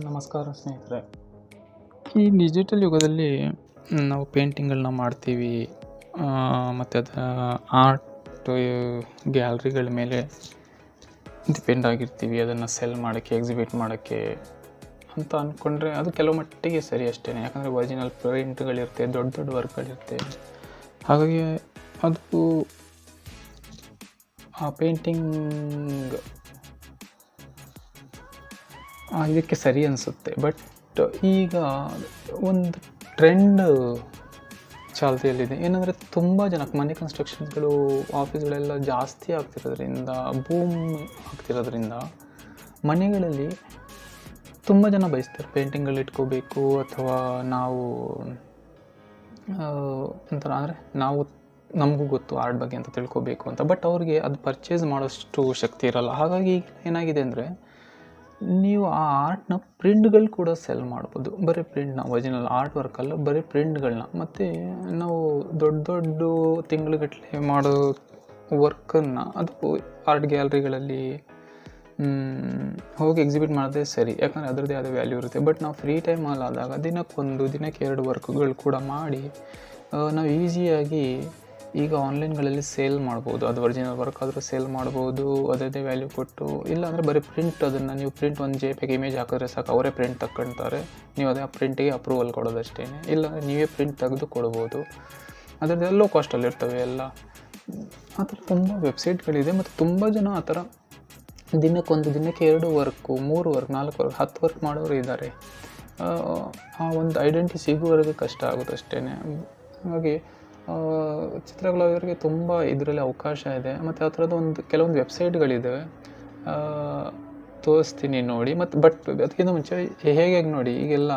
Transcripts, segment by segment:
ನಮಸ್ಕಾರ ಸ್ನೇಹಿತರೆ. ಈ ಡಿಜಿಟಲ್ ಯುಗದಲ್ಲಿ ನಾವು ಪೇಂಟಿಂಗ್ಗಳನ್ನ ಮಾಡ್ತೀವಿ. ಮತ್ತು ಅದು ಆರ್ಟ್ ಗ್ಯಾಲ್ರಿಗಳ ಮೇಲೆ ಡಿಪೆಂಡ್ ಆಗಿರ್ತೀವಿ. ಅದನ್ನು ಸೆಲ್ ಮಾಡೋಕ್ಕೆ ಎಕ್ಸಿಬಿಟ್ ಮಾಡೋಕ್ಕೆ ಅಂತ ಅಂದ್ಕೊಂಡ್ರೆ ಅದು ಕೆಲವು ಮಟ್ಟಿಗೆ ಸರಿ ಅಷ್ಟೇ ಯಾಕಂದರೆ ಒರಿಜಿನಲ್ ಪ್ರಿಂಟ್ಗಳಿರುತ್ತೆ ದೊಡ್ಡ ದೊಡ್ಡ ವರ್ಕ್ಗಳಿರುತ್ತೆ ಹಾಗಾಗಿ ಅದು ಆ ಪೇಂಟಿಂಗ್ ಇದಕ್ಕೆ ಸರಿ ಅನಿಸುತ್ತೆ. ಬಟ್ ಈಗ ಒಂದು ಟ್ರೆಂಡ್ ಚಾಲ್ತಿಯಲ್ಲಿದೆ. ಏನಂದರೆ ತುಂಬ ಜನ ಮನೆ ಕನ್ಸ್ಟ್ರಕ್ಷನ್ಸ್ಗಳು ಆಫೀಸ್ಗಳೆಲ್ಲ ಜಾಸ್ತಿ ಆಗ್ತಿರೋದ್ರಿಂದ ಬೂಮ್ ಆಗ್ತಿರೋದ್ರಿಂದ ಮನೆಗಳಲ್ಲಿ ತುಂಬ ಜನ ಬಯಸ್ತಾರೆ. ಪೇಂಟಿಂಗ್ಗಳು ಇಟ್ಕೋಬೇಕು ಅಥವಾ ನಾವು ಒಂಥರ ಅಂದರೆ ನಾವು, ನಮಗೂ ಗೊತ್ತು ಆರ್ಟ್ ಬಗ್ಗೆ ಅಂತ ತಿಳ್ಕೊಬೇಕು ಅಂತ. ಬಟ್ ಅವ್ರಿಗೆ ಅದು ಪರ್ಚೇಸ್ ಮಾಡೋಷ್ಟು ಶಕ್ತಿ ಇರಲ್ಲ. ಹಾಗಾಗಿ ಏನಾಗಿದೆ ಅಂದರೆ ನೀವು ಆ ಆರ್ಟ್ನ ಪ್ರಿಂಟ್ಗಳು ಕೂಡ ಸೆಲ್ ಮಾಡ್ಬೋದು. ಬರೀ ಪ್ರಿಂಟ್ನ ಒರಿಜಿನಲ್ ಆರ್ಟ್ ವರ್ಕ್ ಅಲ್ಲ, ಬರೀ ಪ್ರಿಂಟ್ಗಳನ್ನ ಮತ್ತು ನಾವು ದೊಡ್ಡ ದೊಡ್ಡ ತಿಂಗಳುಗಟ್ಟಲೆ ಮಾಡೋ ವರ್ಕನ್ನು ಅದು ಆರ್ಟ್ ಗ್ಯಾಲರಿಗಳಲ್ಲಿ ಹೋಗಿ ಎಕ್ಸಿಬಿಟ್ ಮಾಡೋದೇ ಸರಿ. ಯಾಕಂದರೆ ಅದರದ್ದೇ ಆದ ವ್ಯಾಲ್ಯೂ ಇರುತ್ತೆ. ಬಟ್ ನಾವು ಫ್ರೀ ಟೈಮಲ್ಲಿ ಆದಾಗ ದಿನಕ್ಕೊಂದು, ದಿನಕ್ಕೆ ಎರಡು ವರ್ಕ್ಗಳು ಕೂಡ ಮಾಡಿ ನಾವು ಈಸಿಯಾಗಿ ಈಗ ಆನ್ಲೈನ್ಗಳಲ್ಲಿ ಸೇಲ್ ಮಾಡ್ಬೋದು. ಅದು ಒರಿಜಿನಲ್ ವರ್ಕ್ ಆದರೂ ಸೇಲ್ ಮಾಡ್ಬೋದು. ಅದರದ್ದೇ ವ್ಯಾಲ್ಯೂ ಕೊಟ್ಟು ಇಲ್ಲ ಅಂದರೆ ಬರೀ ಪ್ರಿಂಟ್ ಅದನ್ನು ನೀವು ಪ್ರಿಂಟ್ ಒಂದು ಜೆ ಪೆಗೆ ಇಮೇಜ್ ಹಾಕಿದ್ರೆ ಸಾಕು ಅವರೇ ಪ್ರಿಂಟ್ ತಕ್ಕೊಂತಾರೆ ನೀವು ಅದೇ ಆ ಪ್ರಿಂಟಿಗೆ ಅಪ್ರೂವಲ್ ಕೊಡೋದಷ್ಟೇ ಇಲ್ಲ ನೀವೇ ಪ್ರಿಂಟ್ ತೆಗೆದು ಕೊಡ್ಬೋದು. ಅದರದ್ದು ಎಲ್ಲೋ ಕಾಸ್ಟಲ್ಲಿ ಇರ್ತವೆ ಎಲ್ಲ. ಆ ಥರ ತುಂಬ ವೆಬ್ಸೈಟ್ಗಳಿದೆ ಮತ್ತು ತುಂಬ ಜನ ಆ ಥರ ದಿನಕ್ಕೊಂದು ದಿನಕ್ಕೆ ಎರಡು ವರ್ಕು ಮೂರು ವರ್ಕ್ ನಾಲ್ಕು ವರ್ಕ್ ಹತ್ತು ವರ್ಕ್ ಮಾಡೋರು ಇದ್ದಾರೆ. ಆ, ಒಂದು ಐಡೆಂಟಿ ಸಿಗುವವರೆಗೆ ಕಷ್ಟ ಆಗುತ್ತೆ ಅಷ್ಟೇ ಹಾಗಾಗಿ ಚಿತ್ರಕಲಾವಿದರಿಗೆ ತುಂಬ ಇದರಲ್ಲಿ ಅವಕಾಶ ಇದೆ. ಮತ್ತು ಆ ಥರದ್ದು ಒಂದು ಕೆಲವೊಂದು ವೆಬ್ಸೈಟ್ಗಳಿದ್ದಾವೆ ತೋರಿಸ್ತೀನಿ ನೋಡಿ. ಮತ್ತು ಬಟ್ ಅದಕ್ಕಿಂತ ಮುಂಚೆ ಹೇಗೆ ನೋಡಿ? ಈಗೆಲ್ಲ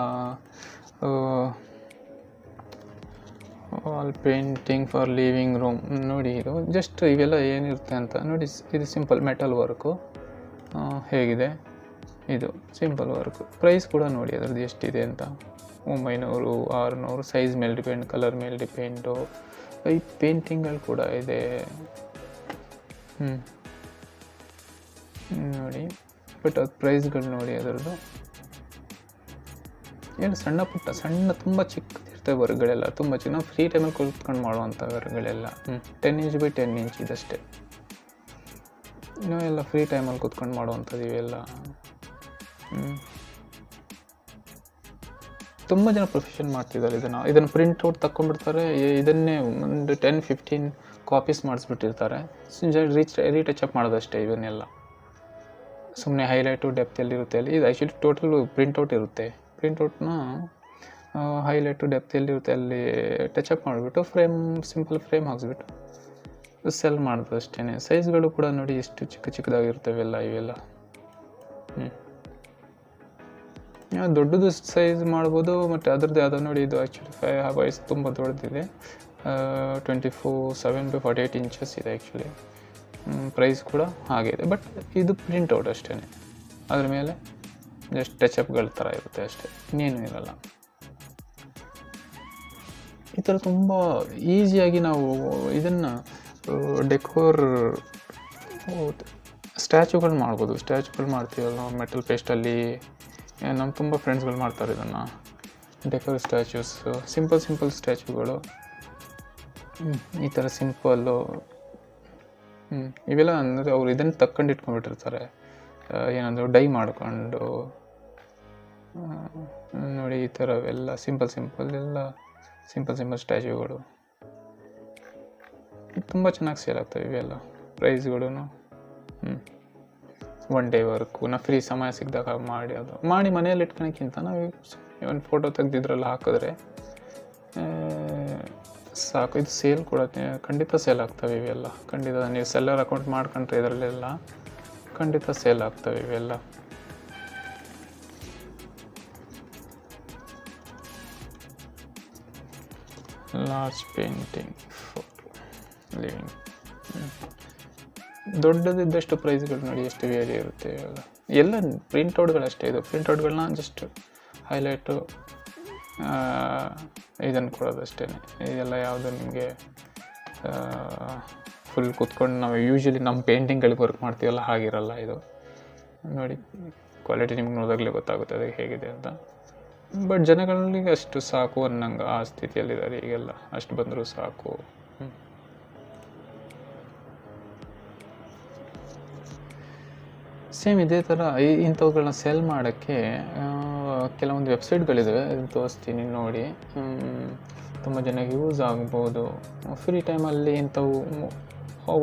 all painting for living room ನೋಡಿ ಇದು. ಜಸ್ಟ್ ಇವೆಲ್ಲ ಏನಿರುತ್ತೆ ಅಂತ ನೋಡಿ. ಇದು ಸಿಂಪಲ್ ಮೆಟಲ್ ವರ್ಕು ಹೇಗಿದೆ? ಇದು ಸಿಂಪಲ್ ವರ್ಕ್ ಪ್ರೈಸ್ ಕೂಡ ನೋಡಿ ಅದರದ್ದು ಎಷ್ಟಿದೆ ಅಂತ. ಒಂಬೈನೂರು, ಆರುನೂರು ಸೈಜ್ ಮೇಲೆ ಡಿಪೆಂಡ್ ಕಲರ್ ಮೇಲೆ ಡಿಪೆಂಡು ಈ ಪೇಂಟಿಂಗ್ಗಳು ಕೂಡ ಇದೆ. ಹ್ಞೂ ನೋಡಿ. ಬಟ್ ಅದು ಪ್ರೈಸ್ಗಳು ನೋಡಿ ಅದರದ್ದು. ಏನು ಸಣ್ಣ ಪುಟ್ಟ, ಸಣ್ಣ ತುಂಬ ಚಿಕ್ಕದಿರ್ತವೆ ವರ್ಗಳೆಲ್ಲ ತುಂಬ ಚಿಕ್ಕ, ನಾವು ಫ್ರೀ ಟೈಮಲ್ಲಿ ಕುತ್ಕೊಂಡು ಮಾಡುವಂಥ ವರ್ಗಳೆಲ್ಲ ಹ್ಞೂ ten inch by ten inch ಇದಷ್ಟೇ. ನಾವೆಲ್ಲ ಫ್ರೀ ಟೈಮಲ್ಲಿ ಕುತ್ಕೊಂಡು ಮಾಡುವಂಥದ್ದು ಇವೆಲ್ಲ. ಹ್ಞೂ ತುಂಬ ಜನ ಪ್ರೊಫೆಷನ್ ಮಾಡ್ತಿದ್ದಾರೆ ಇದನ್ನು. ಇದನ್ನು ಪ್ರಿಂಟ್ ಔಟ್ ತಗೊಂಡ್ಬಿಡ್ತಾರೆ ಇದನ್ನೇ ಒಂದು ಟೆನ್ ಫಿಫ್ಟೀನ್ ಕಾಪೀಸ್ ಮಾಡಿಸ್ಬಿಟ್ಟಿರ್ತಾರೆ. ರೀಚ್ ರೀಟಚ್ ಅಪ್ ಮಾಡೋದಷ್ಟೇ ಇವನ್ನೆಲ್ಲ. ಸುಮ್ಮನೆ ಹೈಲೈಟು ಡೆಪ್ತ್ ಎಲ್ಲಿರುತ್ತೆ ಅಲ್ಲಿ. ಇದು ಆ್ಯಕ್ಚುಲಿ ಟೋಟಲು ಪ್ರಿಂಟೌಟ್ ಇರುತ್ತೆ. ಪ್ರಿಂಟೌಟ್ನ ಹೈಲೈಟು ಡೆಪ್ತ್ ಎಲ್ಲಿರುತ್ತೆ ಅಲ್ಲಿ ಅಪ್ ಮಾಡಿಬಿಟ್ಟು ಫ್ರೇಮ್ ಸಿಂಪಲ್ ಫ್ರೇಮ್ ಹಾಕ್ಸ್ಬಿಟ್ಟು ಸೆಲ್ ಮಾಡೋದು ಅಷ್ಟೇ ಸೈಜ್ಗಳು ಕೂಡ ನೋಡಿ ಎಷ್ಟು ಚಿಕ್ಕ ಚಿಕ್ಕದಾಗಿರ್ತವೆ ಎಲ್ಲ ಇವೆಲ್ಲ. ಹ್ಞೂ ದೊಡ್ಡದು ಸೈಜ್ ಮಾಡ್ಬೋದು, ಮತ್ತು ಅದರದ್ದು ಯಾವುದೋ ನೋಡಿ ಇದು ಆ್ಯಕ್ಚುಲಿ ಫೈ ವಯಸ್ಸು ತುಂಬ ದೊಡ್ಡದಿದೆ. Twenty four seven to forty eight inches ಇದೆ ಆ್ಯಕ್ಚುಲಿ ಪ್ರೈಸ್ ಕೂಡ ಹಾಗೆ ಇದೆ. ಬಟ್ ಇದು ಪ್ರಿಂಟೌಟ್ ಅಷ್ಟೇ ಅದ್ರ ಮೇಲೆ ಜಸ್ಟ್ ಟಚಪ್ಗಳ ಥರ ಇರುತ್ತೆ ಅಷ್ಟೇ. ಇನ್ನೇನು ಇರಲ್ಲ. ಈ ಥರ ತುಂಬ ಈಸಿಯಾಗಿ ನಾವು ಇದನ್ನು ಡೆಕೋರ್ ಸ್ಟ್ಯಾಚುಗಳು ಮಾಡ್ಬೋದು. ಸ್ಟ್ಯಾಚುಗಳು ಮಾಡ್ತೀವಲ್ಲ ನಾವು ಮೆಟಲ್ ಪೇಸ್ಟಲ್ಲಿ ನಮ್ಮ ತುಂಬ ಫ್ರೆಂಡ್ಸ್ಗಳು ಮಾಡ್ತಾರೆ ಇದನ್ನು. ಡೆಕೋರ್ ಸ್ಟ್ಯಾಚ್ಯೂಸು ಸಿಂಪಲ್ ಸಿಂಪಲ್ ಸ್ಟ್ಯಾಚ್ಯೂಗಳು ಈ ಥರ ಸಿಂಪಲ್ಲು ಹ್ಞೂ ಇವೆಲ್ಲ ಅಂದರೆ ಅವ್ರು ಇದನ್ನು ತಕ್ಕೊಂಡು ಇಟ್ಕೊಂಡ್ಬಿಟ್ಟಿರ್ತಾರೆ. ಏನಂದ್ರು ಡೈ ಮಾಡಿಕೊಂಡು. ನೋಡಿ ಈ ಥರವೆಲ್ಲ ಸಿಂಪಲ್ ಸಿಂಪಲ್ ಎಲ್ಲ ಸಿಂಪಲ್ ಸಿಂಪಲ್ ಸ್ಟ್ಯಾಚ್ಯೂಗಳು ತುಂಬ ಚೆನ್ನಾಗಿ ಸೇಲ್ ಆಗ್ತವೆ ಇವೆಲ್ಲ. ಪ್ರೈಸ್ಗಳು ಹ್ಞೂ ಒನ್ ಡೇ ವರ್ಕು. ನಾ ಫ್ರೀ ಸಮಯ ಸಿಕ್ಕಿದಾಗ ಮಾಡಿ ಅದು. ಮಾಡಿ ಮನೆಯಲ್ಲಿ ಇಟ್ಕೊಳಕ್ಕಿಂತ ನಾವು ಒಂದು ಫೋಟೋ ತೆಗ್ದಿದ್ರಲ್ಲಿ ಹಾಕಿದ್ರೆ ಸಾಕು. ಇದು ಸೇಲ್ ಕೂಡ ಖಂಡಿತ ಸೇಲ್ ಆಗ್ತವೆ ಇವೆಲ್ಲ. ಖಂಡಿತ ನೀವು ಸೆಲ್ಲರ್ ಅಕೌಂಟ್ ಮಾಡ್ಕೊಂಡ್ರೆ ಇದರಲ್ಲೆಲ್ಲ ಖಂಡಿತ ಸೇಲ್ ಆಗ್ತವೆ ಇವೆಲ್ಲ. ಲಾರ್ಜ್ ಪೇಂಟಿಂಗ್ ಲಿವಿಂಗ್ ದೊಡ್ಡದಿದ್ದಷ್ಟು ಪ್ರೈಸ್ಗಳು ನೋಡಿ ಎಷ್ಟು ವೇರಿ ಇರುತ್ತೆ ಇವಾಗ. ಎಲ್ಲ ಪ್ರಿಂಟೌಟ್ಗಳಷ್ಟೇ ಇದು. ಪ್ರಿಂಟೌಟ್ಗಳನ್ನ ಜಸ್ಟ್ ಹೈಲೈಟು ಇದನ್ನು ಕೊಡೋದಷ್ಟೇ ಇದೆಲ್ಲ ಯಾವುದು ನಿಮಗೆ ಫುಲ್ ಕೂತ್ಕೊಂಡು ನಾವು ಯೂಶ್ವಲಿ ನಮ್ಮ ಪೇಂಟಿಂಗ್ಗಳಿಗೆ ವರ್ಕ್ ಮಾಡ್ತೀವಲ್ಲ, ಹಾಗಿರಲ್ಲ ಇದು. ನೋಡಿ ಕ್ವಾಲಿಟಿ ನಿಮ್ಗೆ ನೋಡಿದಾಗಲೇ ಗೊತ್ತಾಗುತ್ತೆ ಅದು ಹೇಗಿದೆ ಅಂತ. ಬಟ್ ಜನಗಳಿಗೆ ಅಷ್ಟು ಸಾಕು ಅನ್ನಂಗೆ ಆ ಸ್ಥಿತಿಯಲ್ಲಿದ್ದಾರೆ ಈಗೆಲ್ಲ. ಅಷ್ಟು ಬಂದರೂ ಸಾಕು. ಸೇಮ್ ಇದೇ ಥರ ಇಂಥವುಗಳನ್ನ ಸೆಲ್ ಮಾಡೋಕ್ಕೆ ಕೆಲವೊಂದು ವೆಬ್ಸೈಟ್ಗಳಿದ್ದಾವೆ ತೋರಿಸ್ತೀನಿ ನೋಡಿ. ತುಂಬ ಜನಕ್ಕೆ ಯೂಸ್ ಆಗ್ಬೋದು. ಫ್ರೀ ಟೈಮಲ್ಲಿ ಇಂಥವು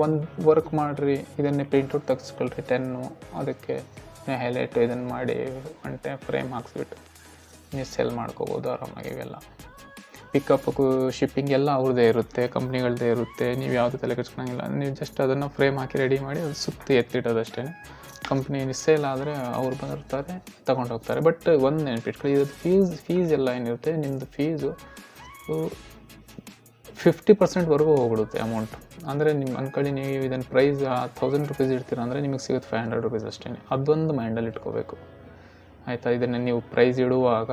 ಒಂದು ವರ್ಕ್ ಮಾಡಿರಿ, ಇದನ್ನೇ ಪ್ರಿಂಟೌಟ್ ತೆಗೆಸ್ಕೊಳ್ರಿ ಟೆನ್ನು ಅದಕ್ಕೆ ಹೈಲೈಟ್ ಇದನ್ನು ಮಾಡಿ ಒಂಟೆ ಫ್ರೇಮ್ ಹಾಕ್ಸ್ಬಿಟ್ಟು ನೀವು ಸೆಲ್ ಮಾಡ್ಕೋಬೋದು ಆರಾಮಾಗಿ ಇವೆಲ್ಲ. ಪಿಕಪ್ ಶಿಪ್ಪಿಂಗ್ ಎಲ್ಲ ಅವ್ರದ್ದೇ ಇರುತ್ತೆ ಕಂಪ್ನಿಗಳದ್ದೇ ಇರುತ್ತೆ. ನೀವು ಯಾವುದೇ ತಲೆ ಕೆಡ್ಸ್ಕೊಳಂಗಿಲ್ಲ. ನೀವು ಜಸ್ಟ್ ಅದನ್ನು ಫ್ರೇಮ್ ಹಾಕಿ ರೆಡಿ ಮಾಡಿ, ಅದು ಸುತ್ತಿ ಎತ್ತಿಡೋದಷ್ಟೇ ಕಂಪ್ನಿ ಸೇಲ್ ಆದರೆ ಅವ್ರು ಬರ್ತಾರೆ ತಗೊಂಡು ಹೋಗ್ತಾರೆ ಬಟ್ ಒಂದು ನೆನಪಿಟ್ಕೊಳ್ಳಿ ಇದು ಫೀಸ್ ಫೀಸ್ ಎಲ್ಲ ಏನಿರುತ್ತೆ ನಿಮ್ಮದು ಫೀಸು ಫಿಫ್ಟಿ ಪರ್ಸೆಂಟ್ವರೆಗೂ ಹೋಗ್ಬಿಡುತ್ತೆ ಅಮೌಂಟ್ ಅಂದರೆ ನಿಮ್ಮ ಅಂದ್ಕೊಳ್ಳಿ ನೀವು ಇದನ್ನು ಪ್ರೈಸ್ ಥೌಸಂಡ್ ರುಪೀಸ್ ಇಡ್ತೀರ ಅಂದರೆ ನಿಮಗೆ ಸಿಗುತ್ತೆ ಫೈವ್ ಹಂಡ್ರೆಡ್ ರುಪೀಸ್ ಅಷ್ಟೇ ಅದೊಂದು ಮೈಂಡಲ್ಲಿ ಇಟ್ಕೋಬೇಕು. ಆಯಿತಾ? ಇದನ್ನು ನೀವು ಪ್ರೈಸ್ ಇಡುವಾಗ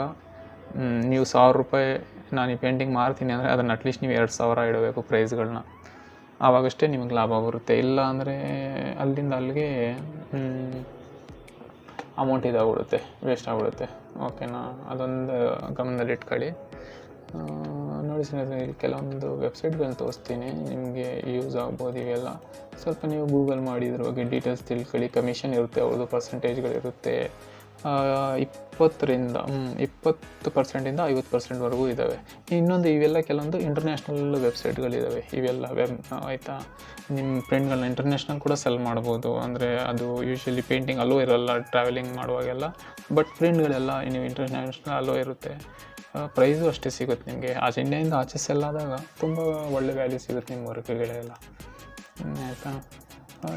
ನೀವು ಸಾವಿರ ರೂಪಾಯಿ ನಾನು ಈ ಪೇಂಟಿಂಗ್ ಮಾರ್ತೀನಿ ಅಂದರೆ ಅದನ್ನು ಅಟ್ಲೀಸ್ಟ್ ನೀವು ಎರಡು ಸಾವಿರ ಇಡಬೇಕು ಪ್ರೈಸ್ಗಳನ್ನ ಆವಾಗಷ್ಟೇ ನಿಮಗೆ ಲಾಭ ಬರುತ್ತೆ. ಇಲ್ಲ ಅಂದರೆ ಅಲ್ಲಿಂದ ಅಲ್ಲಿಗೆ ಅಮೌಂಟ್ ಇದಾಗ್ಬಿಡುತ್ತೆ ವೇಸ್ಟ್ ಆಗ್ಬಿಡುತ್ತೆ. ಓಕೆನಾ ಅದೊಂದು ಗಮನದಲ್ಲಿ ಇಟ್ಕೊಳ್ಳಿ. ನೋಡಿ ಸ್ನೇಹಿತರೆ ಇಲ್ಲಿ ಕೆಲವೊಂದು ವೆಬ್ಸೈಟ್ಗಳನ್ನ ತೋರಿಸ್ತೀನಿ, ನಿಮಗೆ ಯೂಸ್ ಆಗ್ಬೋದು ಇವೆಲ್ಲ. ಸ್ವಲ್ಪ ನೀವು ಗೂಗಲ್ ಮಾಡಿ ಇದ್ರ ಬಗ್ಗೆ ಡೀಟೇಲ್ಸ್ ತಿಳ್ಕೊಳ್ಳಿ. ಕಮಿಷನ್ ಇರುತ್ತೆ, ಅವ್ರದ್ದು ಪರ್ಸೆಂಟೇಜ್ಗಳಿರುತ್ತೆ ಇಪ್ಪತ್ತರಿಂದ ಇಪ್ಪತ್ತು ಪರ್ಸೆಂಟಿಂದ ಐವತ್ತು ಪರ್ಸೆಂಟ್ವರೆಗೂ ಇದ್ದಾವೆ ಇನ್ನೊಂದು ಇವೆಲ್ಲ ಕೆಲವೊಂದು ಇಂಟರ್ನ್ಯಾಷನಲ್ ವೆಬ್ಸೈಟ್ಗಳಿದ್ದಾವೆ ಇವೆಲ್ಲ ವೆಬ್ ಆಯಿತಾ? ನಿಮ್ಮ ಫ್ರೆಂಡ್ಗಳನ್ನ ಇಂಟರ್ನ್ಯಾಷನಲ್ ಕೂಡ ಸೆಲ್ ಮಾಡ್ಬೋದು. ಅಂದರೆ ಅದು ಯೂಶ್ವಲಿ ಪೇಂಟಿಂಗ್ ಅಲ್ಲೂ ಇರೋಲ್ಲ ಟ್ರಾವೆಲಿಂಗ್ ಮಾಡುವಾಗೆಲ್ಲ. ಬಟ್ ಫ್ರೆಂಡ್ಗಳೆಲ್ಲ ನೀವು ಇಂಟರ್ನ್ಯಾಷನಲ್ ಅಲ್ಲೂ ಇರುತ್ತೆ. ಪ್ರೈಸು ಅಷ್ಟೇ ಸಿಗುತ್ತೆ ನಿಮಗೆ. ಆಚೆ ಇಂಡಿಯಾಯಿಂದ ಆಚೆ ಸೆಲ್ ಆದಾಗ ತುಂಬ ಒಳ್ಳೆ ವ್ಯಾಲ್ಯೂ ಸಿಗುತ್ತೆ ನಿಮ್ಮ ವರ್ಕ್ಗಳೆಲ್ಲ ಆಯಿತಾ?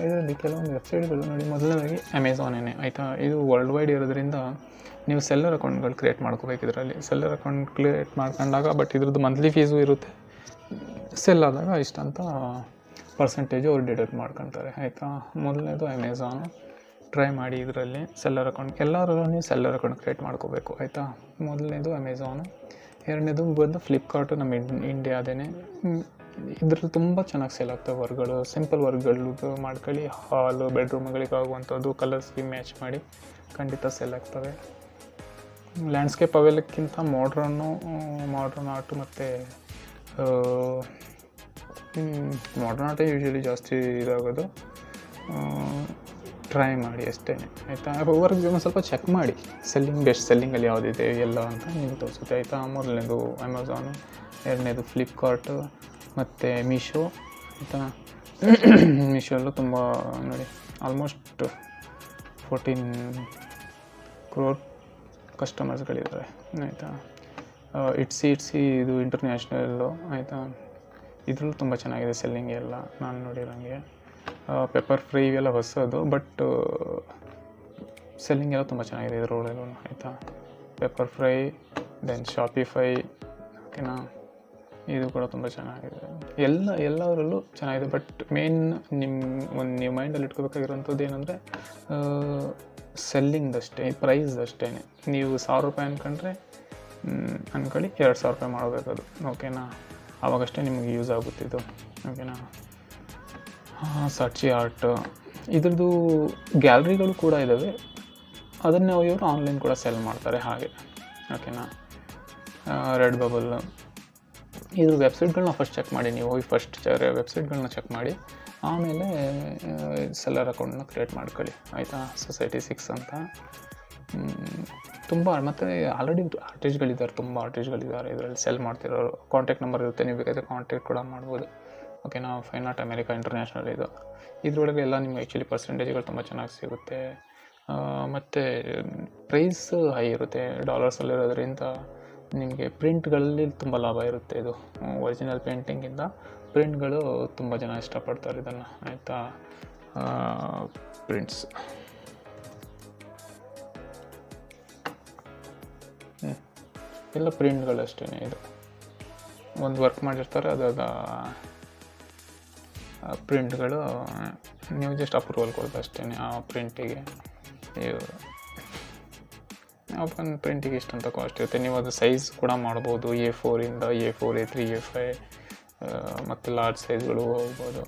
ಇದರಲ್ಲಿ ಕೆಲವೊಂದು ವೆಬ್ಸೈಟ್ಗಳು ನೋಡಿ. ಮೊದಲನೇದಾಗಿ ಅಮೆಝಾನೇನೆ ಆಯಿತಾ? ಇದು ವರ್ಲ್ಡ್ ವೈಡ್ ಇರೋದ್ರಿಂದ ನೀವು ಸೆಲ್ಲರ್ ಅಕೌಂಟ್ಗಳು ಕ್ರಿಯೇಟ್ ಮಾಡ್ಕೋಬೇಕು ಇದರಲ್ಲಿ. ಸೆಲ್ಲರ್ ಅಕೌಂಟ್ ಕ್ರಿಯೇಟ್ ಮಾಡ್ಕೊಂಡಾಗ ಬಟ್ ಇದ್ರದ್ದು ಮಂತ್ಲಿ ಫೀಸು ಇರುತ್ತೆ. ಸೆಲ್ ಆದಾಗ ಇಷ್ಟಂತ ಪರ್ಸೆಂಟೇಜು ಅವ್ರು ಡಿಡಕ್ಟ್ ಮಾಡ್ಕೊತಾರೆ, ಆಯಿತಾ? ಮೊದಲನೇದು ಅಮೆಝಾನು ಟ್ರೈ ಮಾಡಿ ಇದರಲ್ಲಿ ಸೆಲ್ಲರ್ ಅಕೌಂಟ್ ಎಲ್ಲರೂ ನೀವು ಸೆಲ್ಲರ್ ಅಕೌಂಟ್ ಕ್ರಿಯೇಟ್ ಮಾಡ್ಕೋಬೇಕು, ಆಯಿತಾ? ಮೊದಲನೇದು ಅಮೆಝಾನು ಎರಡನೇದು ಬಂದು ಫ್ಲಿಪ್ಕಾರ್ಟು ನಮ್ಮ ಇಂಡ್ ಇಂಡಿಯಾದೇನೆ ಇದರಲ್ಲಿ ತುಂಬ ಚೆನ್ನಾಗಿ ಸೇಲ್ ಆಗ್ತವೆ ವರ್ಕ್ಗಳು ಸಿಂಪಲ್ ವರ್ಕ್ಗಳು ಮಾಡ್ಕೊಳ್ಳಿ. ಹಾಲು ಬೆಡ್ರೂಮ್ಗಳಿಗೆ ಆಗುವಂಥದ್ದು ಕಲರ್ಸ್ಗೆ ಮ್ಯಾಚ್ ಮಾಡಿ ಖಂಡಿತ ಸೇಲ್ ಆಗ್ತವೆ. ಲ್ಯಾಂಡ್ಸ್ಕೇಪ್ ಅವೆಲ್ಲಕ್ಕಿಂತ ಮಾಡ್ರನ್ನು ಮಾಡ್ರನ್ ಆರ್ಟು ಮತ್ತು ಮಾಡ್ರನ್ ಆರ್ಟೇ ಯೂಶ್ವಲಿ ಜಾಸ್ತಿ ಇದಾಗೋದು. ಟ್ರೈ ಮಾಡಿ ಅಷ್ಟೇ. ಆಯಿತಾ? ವರ್ಕ್ ಒಂದು ಸ್ವಲ್ಪ ಚೆಕ್ ಮಾಡಿ. ಸೆಲ್ಲಿಂಗ್ ಬೆಸ್ಟ್ ಸೆಲ್ಲಿಂಗಲ್ಲಿ ಯಾವುದಿದೆ, ಎಲ್ಲ ಅಂತ ನಿಮ್ಗೆ ತೋರಿಸುತ್ತೆ. ಆಯಿತಾ? ಮೊದಲನೇದು ಅಮೆಝಾನು ಎರಡನೇದು ಫ್ಲಿಪ್ಕಾರ್ಟು ಮತ್ತು ಮೀಶೋ ಆಯಿತಾ ಮೀಶೋಲ್ಲೂ ತುಂಬ ನೋಡಿ ಆಲ್ಮೋಸ್ಟ್ ಫೋರ್ಟೀನ್ ಕ್ರೋರ್ ಕಸ್ಟಮರ್ಸ್ಗಳಿದ್ದಾರೆ ಆಯಿತಾ? ಇಟ್ಸಿ ಇಟ್ಸಿ ಇದು ಇಂಟರ್ನ್ಯಾಷನಲ್ಲು ಆಯಿತಾ? ಇದ್ರಲ್ಲೂ ತುಂಬ ಚೆನ್ನಾಗಿದೆ ಸೆಲ್ಲಿಂಗ್ ಎಲ್ಲ, ನಾನು ನೋಡಿರೋಂಗೆ. ಪೆಪ್ಪರ್ ಫ್ರೈ ಇವೆಲ್ಲ ಹೊಸದು ಬಟ್ ಸೆಲ್ಲಿಂಗ್ ಎಲ್ಲ ತುಂಬ ಚೆನ್ನಾಗಿದೆ ಇದರೊಳಗೂ ಆಯಿತಾ? ಪೆಪ್ಪರ್ ಫ್ರೈ ದೆನ್ ಶಾಪಿಫೈ ಓಕೆನಾ ಇದು ಕೂಡ ತುಂಬ ಚೆನ್ನಾಗಿದೆ. ಎಲ್ಲ, ಎಲ್ಲದರಲ್ಲೂ ಚೆನ್ನಾಗಿದೆ. ಬಟ್ ಮೇನ್ ನಿಮ್ಮ ಒಂದು ನೀವು ಮೈಂಡಲ್ಲಿ ಇಟ್ಕೋಬೇಕಾಗಿರೋಂಥದ್ದು ಏನಂದರೆ ಸೆಲ್ಲಿಂಗ್ದಷ್ಟೇ ಪ್ರೈಸ್ ಅಷ್ಟೇ ನೀವು ಸಾವಿರ ರೂಪಾಯಿ ಅಂದ್ಕೊಂಡ್ರೆ ಅಂದ್ಕೊಳ್ಳಿ ಎರಡು ಸಾವಿರ ರೂಪಾಯಿ ಮಾಡಬೇಕದು ಓಕೆನಾ ಆವಾಗಷ್ಟೇ ನಿಮಗೆ ಯೂಸ್ ಆಗುತ್ತಿದ್ದು ಓಕೆನಾ ಸಚಿ ಆರ್ಟ್ ಇದ್ರದ್ದು ಗ್ಯಾಲ್ರಿಗಳು ಕೂಡ ಇದ್ದಾವೆ ಅದನ್ನು ಇವರು ಆನ್ಲೈನ್ ಕೂಡ ಸೆಲ್ ಮಾಡ್ತಾರೆ ಹಾಗೆ. ಓಕೆನಾ ರೆಡ್ ಬಬಲ್ ಇದ್ರ ವೆಬ್ಸೈಟ್ಗಳನ್ನ ಫಸ್ಟ್ ಚೆಕ್ ಮಾಡಿ, ನೀವು ಹೋಗಿ ಫಸ್ಟ್ ವೆಬ್ಸೈಟ್ಗಳನ್ನ ಚೆಕ್ ಮಾಡಿ, ಆಮೇಲೆ ಸೆಲ್ಲರ್ ಅಕೌಂಟನ್ನ ಕ್ರಿಯೇಟ್ ಮಾಡ್ಕೊಳ್ಳಿ. ಆಯಿತಾ? ಸೊಸೈಟಿ ಸಿಕ್ಸ್ ಅಂತ. ತುಂಬ, ಮತ್ತು ಆಲ್ರೆಡಿ ಆರ್ಟಿಸ್ಟ್ಗಳಿದ್ದಾರೆ ತುಂಬ ಆರ್ಟಿಸ್ಟ್ಗಳಿದ್ದಾರೆ ಇದರಲ್ಲಿ ಸೆಲ್ ಮಾಡ್ತಿರೋರು ಕಾಂಟ್ಯಾಕ್ಟ್ ನಂಬರ್ ಇರುತ್ತೆ. ನೀವು ಬೇಕಾದರೆ ಕಾಂಟ್ಯಾಕ್ಟ್ ಕೂಡ ಮಾಡ್ಬೋದು. ಓಕೆನಾ ಫೈನ್ ಆರ್ಟ್ ಅಮೆರಿಕಾ ಇಂಟರ್ನ್ಯಾಷನಲ್ ಇದು. ಇದರೊಳಗೆ ಎಲ್ಲ ನಿಮ್ಗೆ ಆ್ಯಕ್ಚುಲಿ ಪರ್ಸೆಂಟೇಜ್ಗಳು ತುಂಬ ಚೆನ್ನಾಗಿ ಸಿಗುತ್ತೆ. ಮತ್ತು ಪ್ರೈಸ್ ಹೈ ಇರುತ್ತೆ. ಡಾಲರ್ಸಲ್ಲಿರೋದ್ರಿಂದ ನಿಮಗೆ ಪ್ರಿಂಟ್ಗಳಲ್ಲಿ ತುಂಬ ಲಾಭ ಇರುತ್ತೆ ಇದು. ಒರಿಜಿನಲ್ ಪೇಂಟಿಂಗಿಂದ ಪ್ರಿಂಟ್ಗಳು ತುಂಬ ಜನ ಇಷ್ಟಪಡ್ತಾರೆ ಇದನ್ನು. ಆಯಿತಾ? ಪ್ರಿಂಟ್ಸ್ ಎಲ್ಲ ಪ್ರಿಂಟ್ಗಳಷ್ಟೇ ಇದು. ಒಂದು ವರ್ಕ್ ಮಾಡಿರ್ತಾರೆ ಅದಾದ ಪ್ರಿಂಟ್ಗಳು ನೀವು ಜಸ್ಟ್ ಅಪ್ರೂವಲ್ ಕೊಡೋದು ಅಷ್ಟೇ ಆ ಪ್ರಿಂಟಿಗೆ ನೀವು ಪ್ರಿಂಟಿಗೆ ಅಂತ ಕಾಸ್ಟ್ ಇರುತ್ತೆ ನೀವು ಅದು ಸೈಜ್ ಕೂಡ ಮಾಡ್ಬೋದು. A ಫೋರಿಂದ A four A three A five ಮತ್ತು ಲಾರ್ಜ್ ಸೈಜ್ಗಳು ಹೋಗ್ಬೋದು.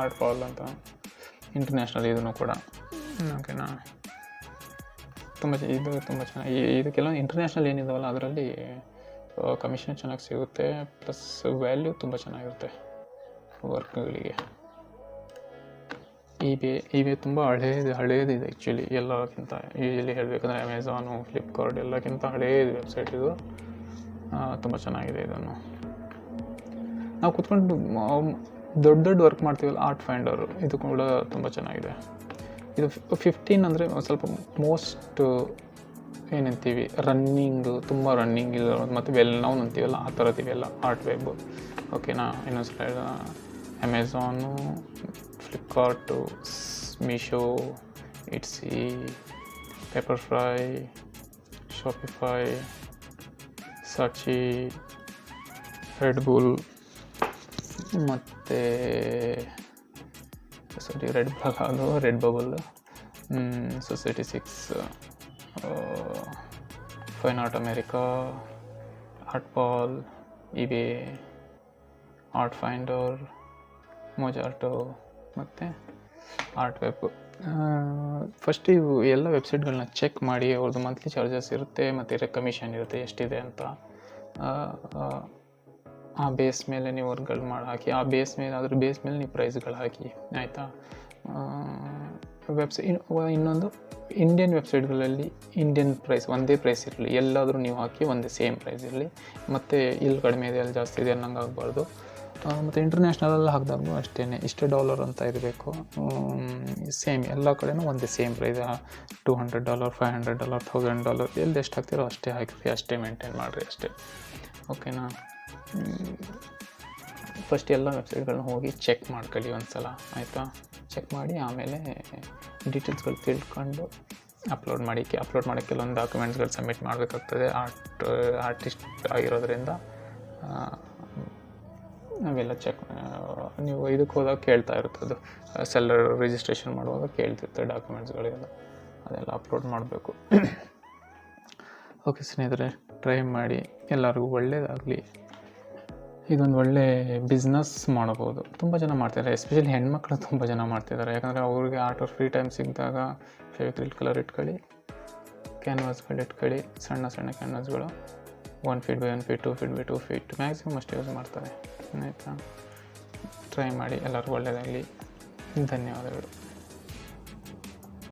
ಆರ್ಟ್ ಫಾಲ್ ಅಂತ. ಇಂಟರ್ನ್ಯಾಷನಲ್ ಇದನ್ನು ಕೂಡ. ಓಕೆನಾ ತುಂಬ ಇದು ತುಂಬ ಚೆನ್ನಾಗಿ ಇದು ಇದಕ್ಕೆಲ್ಲ ಇಂಟರ್ನ್ಯಾಷನಲ್ ಏನಿದಾವಲ್ಲ, ಅದರಲ್ಲಿ ಕಮಿಷನ್ ಚೆನ್ನಾಗಿ ಸಿಗುತ್ತೆ. ಪ್ಲಸ್ ವ್ಯಾಲ್ಯೂ ತುಂಬ ಚೆನ್ನಾಗಿರುತ್ತೆ ವರ್ಕ್ಗಳಿಗೆ ಇಬೆ ಬಿ ತುಂಬ ಹಳೇದು ಹಳೇದಿದೆ ಆ್ಯಕ್ಚುಲಿ ಎಲ್ಲಕ್ಕಿಂತ. ಯೂಶಲಿ ಹೇಳಬೇಕಂದ್ರೆ ಅಮೆಝಾನು ಫ್ಲಿಪ್ಕಾರ್ಟ್ ಎಲ್ಲಕ್ಕಿಂತ ಹಳೇದು ವೆಬ್ಸೈಟ್ ಇದು. ತುಂಬ ಚೆನ್ನಾಗಿದೆ ಇದನ್ನು. ನಾವು ಕೂತ್ಕೊಂಡು ದೊಡ್ಡ ದೊಡ್ಡ ವರ್ಕ್ ಮಾಡ್ತೀವಲ್ಲ ಆರ್ಟ್ ಫೈಂಡರು ಇದು ಕೂಡ ತುಂಬ ಚೆನ್ನಾಗಿದೆ. ಇದು ಫಿಫ್ಟೀನ್ ಅಂದರೆ ಸ್ವಲ್ಪ ಮೋಸ್ಟ್ ಏನಂತೀವಿ ರನ್ನಿಂಗು ತುಂಬ ರನ್ನಿಂಗ್ ಇಲ್ಲ ಮತ್ತು ವೆಲ್ ನೌನ್ ಅಂತೀವಲ್ಲ, ಆ ಥರದ್ದು ಇವೆಲ್ಲ ಆರ್ಟ್ ವೆಬ್ ಓಕೆನಾ ಇನ್ನೊಂದು ಸಲ Amazon Flipkart Meesho Etsy Pepperfry Shopify Saatchi red bull ಮತ್ತು ಸಾರಿ ರೆಡ್ ಬಲ್ ಅದು Redbubble Society six Fine Art America ArtPal ಇವೆ ಆರ್ಟ್ ಫೈಂಡರ್ ಮೊಜಾರ್ಟೋ ಮತ್ತು ಆರ್ಟ್ ವೆಬ್ ಫಸ್ಟ್ ಇವು ಎಲ್ಲ ವೆಬ್ಸೈಟ್ಗಳನ್ನ ಚೆಕ್ ಮಾಡಿ ಅವ್ರದ್ದು ಮಂತ್ಲಿ ಚಾರ್ಜಸ್ ಇರುತ್ತೆ ಮತ್ತು ಕಮಿಷನ್ ಇರುತ್ತೆ ಎಷ್ಟಿದೆ ಅಂತ. ಆ, ಬೇಸ್ ಮೇಲೆ ನೀವು ವರ್ಕ್ಗಳು ಮಾಡಿ ಹಾಕಿ ಆ ಬೇಸ್ ಮೇಲೆ ಅದ್ರ ಬೇಸ್ ಮೇಲೆ ನೀವು ಪ್ರೈಸ್ಗಳು ಹಾಕಿ ಆಯಿತಾ? ವೆಬ್ಸೈ ಇನ್ನೊಂದು ಇಂಡಿಯನ್ ವೆಬ್ಸೈಟ್ಗಳಲ್ಲಿ ಇಂಡಿಯನ್ ಪ್ರೈಸ್ ಒಂದೇ ಪ್ರೈಸ್ ಇರಲಿ. ಎಲ್ಲಾದರೂ ನೀವು ಹಾಕಿ ಒಂದೇ ಸೇಮ್ ಪ್ರೈಸ್ ಇರಲಿ. ಮತ್ತು ಇಲ್ಲಿ ಕಡಿಮೆ ಇದೆ ಅಲ್ಲಿ ಜಾಸ್ತಿ ಇದೆ ಅನ್ನಂಗೆ ಆಗಬಾರ್ದು. ಮತ್ತು ಇಂಟರ್ನ್ಯಾಷನಲಲ್ಲಿ ಹಾಕಿದಾಗೂ ಅಷ್ಟೇ ಇಷ್ಟು ಡಾಲರ್ ಅಂತ ಇರಬೇಕು. ಸೇಮ್ ಎಲ್ಲ ಕಡೆನೂ ಒಂದೇ same price two hundred dollar five hundred dollar thousand dollar ಎಲ್ಲಿ ಎಷ್ಟು ಹಾಕ್ತಿರೋ ಅಷ್ಟೇ ಹಾಕಿರಿ ಅಷ್ಟೇ ಮೇಂಟೈನ್ ಮಾಡಿರಿ ಅಷ್ಟೇ. ಓಕೆನಾ ಫಸ್ಟ್ ಎಲ್ಲ ವೆಬ್ಸೈಟ್ಗಳನ್ನ ಹೋಗಿ ಚೆಕ್ ಮಾಡ್ಕೊಳ್ಳಿ ಒಂದು ಸಲ ಆಯಿತಾ? ಚೆಕ್ ಮಾಡಿ ಆಮೇಲೆ ಡೀಟೇಲ್ಸ್ಗಳು ತಿಳ್ಕೊಂಡು ಅಪ್ಲೋಡ್ ಮಾಡಿ ಅಪ್ಲೋಡ್ ಮಾಡೋಕ್ಕೆ ಕೆಲವೊಂದು ಡಾಕ್ಯುಮೆಂಟ್ಸ್ಗಳು ಸಬ್ಮಿಟ್ ಮಾಡಬೇಕಾಗ್ತದೆ. ಆರ್ಟ್ ಆರ್ಟಿಸ್ಟ್ ಆಗಿರೋದ್ರಿಂದ ನಾವೆಲ್ಲ ಚೆಕ್ ನೀವು ಇದಕ್ಕೆ ಹೋದಾಗ ಕೇಳ್ತಾ ಇರುತ್ತೆ ಅದು ಸೆಲ್ಲರ್ ರಿಜಿಸ್ಟ್ರೇಷನ್ ಮಾಡುವಾಗ ಕೇಳ್ತಿರ್ತಾರೆ ಡಾಕ್ಯುಮೆಂಟ್ಸ್ಗಳೆಲ್ಲ ಅದೆಲ್ಲ ಅಪ್ಲೋಡ್ ಮಾಡಬೇಕು. ಓಕೆ ಸ್ನೇಹಿತರೆ ಟ್ರೈ ಮಾಡಿ. ಎಲ್ಲರಿಗೂ ಒಳ್ಳೆಯದಾಗಲಿ ಇದೊಂದು ಒಳ್ಳೆ ಬಿಸ್ನೆಸ್ ಮಾಡ್ಬೋದು ತುಂಬ ಜನ ಮಾಡ್ತಿದ್ದಾರೆ. ಎಸ್ಪೆಷಲಿ ಹೆಣ್ಮಕ್ಳು ತುಂಬ ಜನ ಮಾಡ್ತಿದ್ದಾರೆ. ಯಾಕಂದರೆ ಅವ್ರಿಗೆ ಆಟೋ ಫ್ರೀ ಟೈಮ್ ಸಿಕ್ಕಿದಾಗ ಫೇವ್ರಿಲ್ ಕಲರ್ ಇಟ್ಕೊಳ್ಳಿ ಕ್ಯಾನ್ವಾಸ್ಗಳು ಇಟ್ಕೊಳ್ಳಿ, ಸಣ್ಣ ಸಣ್ಣ ಕ್ಯಾನ್ವಾಸ್ಗಳು one feet by one feet two feet by two feet maximum ಅಷ್ಟು ಯೂಸ್ ಮಾಡ್ತಾರೆ. ಆಯಿತಾ ಟ್ರೈ ಮಾಡಿ. ಎಲ್ಲರಿಗೂ ಒಳ್ಳೆಯದಾಗಲಿ. ಧನ್ಯವಾದಗಳು.